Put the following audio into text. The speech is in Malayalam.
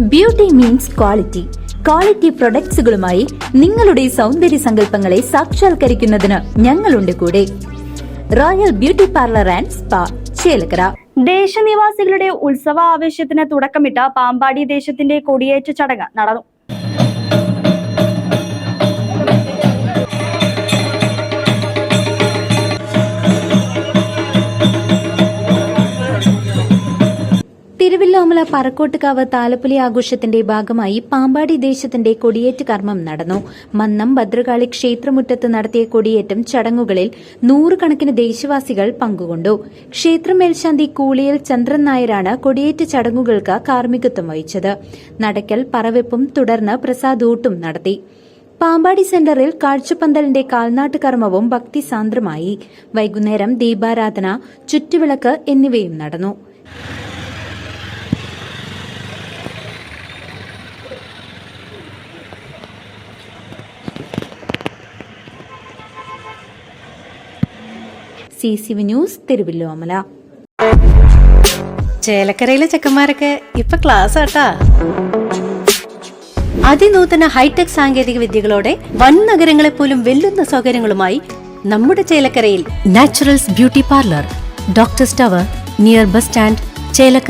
ബ്യൂട്ടി മീൻസ് ക്വാളിറ്റി ക്വാളിറ്റി പ്രൊഡക്ട്സുകളുമായി നിങ്ങളുടെ സൗന്ദര്യ സങ്കല്പങ്ങളെ സാക്ഷാത്കരിക്കുന്നതിന് ഞങ്ങളുണ്ട് കൂടെ. Royal beauty parlour and spa Chelakkara. ദേശനിവാസികളുടെ ഉത്സവ ആവേശത്തിന് തുടക്കമിട്ട പാമ്പാടി ദേശത്തിന്റെ കൊടിയേറ്റ ചടങ്ങ് നടന്നു. തിരുവല്ലോമല പറക്കോട്ടുകാവ് താലപ്പൊലി ആഘോഷത്തിന്റെ ഭാഗമായി പാമ്പാടി ദേശത്തിന്റെ കൊടിയേറ്റ് കർമ്മം നടന്നു. മന്നം ഭദ്രകാളി ക്ഷേത്രമുറ്റത്ത് നടത്തിയ കൊടിയേറ്റം ചടങ്ങുകളിൽ നൂറുകണക്കിന് ദേശവാസികൾ പങ്കുകൊണ്ടു. ക്ഷേത്രമേൽശാന്തി കൂളിയൽ ചന്ദ്രൻ നായരാണ് കൊടിയേറ്റ് ചടങ്ങുകൾക്ക് കാർമ്മികത്വം വഹിച്ചത്. നടക്കൽ പറവെപ്പും തുടർന്ന് പ്രസാദൂട്ടും നടത്തി. പാമ്പാടി സെന്ററിൽ കാഴ്ചപ്പന്തലിന്റെ കാൽനാട്ട് കർമ്മവും ഭക്തിസാന്ദ്രമായി. വൈകുന്നേരം ദീപാരാധന ചുറ്റുവിളക്ക് എന്നിവയും നടന്നു. C C V news Thiruvilwamala ചേലക്കരയിലെ ചെക്കന്മാരൊക്കെ ഇപ്പൊ ക്ലാസ് ആട്ടാ. അതിനൂതന ഹൈടെക് സാങ്കേതിക വിദ്യകളോടെ വൻ നഗരങ്ങളെ പോലും വെല്ലുന്ന സൗകര്യങ്ങളുമായി നമ്മുടെ ചേലക്കരയിൽ Naturals beauty parlour doctor tower near bus stand Chelakkara.